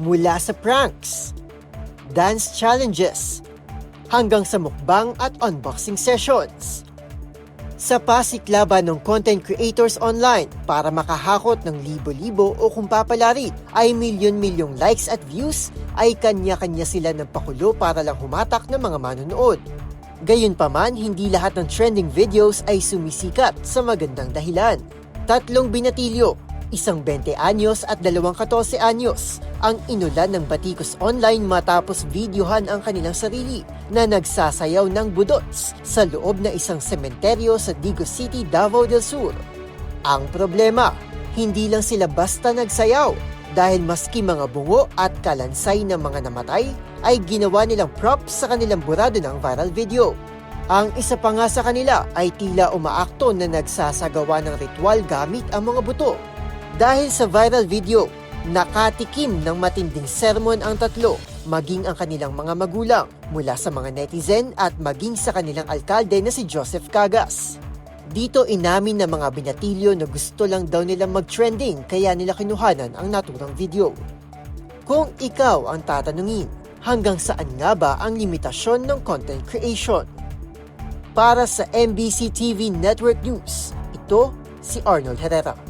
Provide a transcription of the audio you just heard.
Mula sa pranks, dance challenges, hanggang sa mukbang at unboxing sessions. Sa pasiklaban ng content creators online para makahakot ng libo-libo o kung papalarit ay milyon-milyong likes at views ay kanya-kanya sila ng pakulo para lang humatak ng mga manonood. Gayunpaman, hindi lahat ng trending videos ay sumisikat sa magandang dahilan. Tatlong binatilyo, isang 20 anyos at dalawang 14 anyos ang inulan ng batikos online matapos videohan ang kanilang sarili na nagsasayaw ng budots sa loob na isang sementeryo sa Digo City, Davao del Sur. Ang problema, hindi lang sila basta nagsayaw dahil maski mga bungo at kalansay ng mga namatay ay ginawa nilang props sa kanilang burado ng viral video. Ang isa pa nga sa kanila ay tila umaakto na nagsasagawa ng ritual gamit ang mga buto. Dahil sa viral video, nakatikim ng matinding sermon ang tatlo, maging ang kanilang mga magulang, mula sa mga netizen at maging sa kanilang alkalde na si Joseph Cagas. Dito inamin ng mga binatilyo na gusto lang daw nilang mag-trending kaya nila kinuhanan ang naturang video. Kung ikaw ang tatanungin, hanggang saan nga ba ang limitasyon ng content creation? Para sa MBC TV Network News, ito si Arnold Herrera.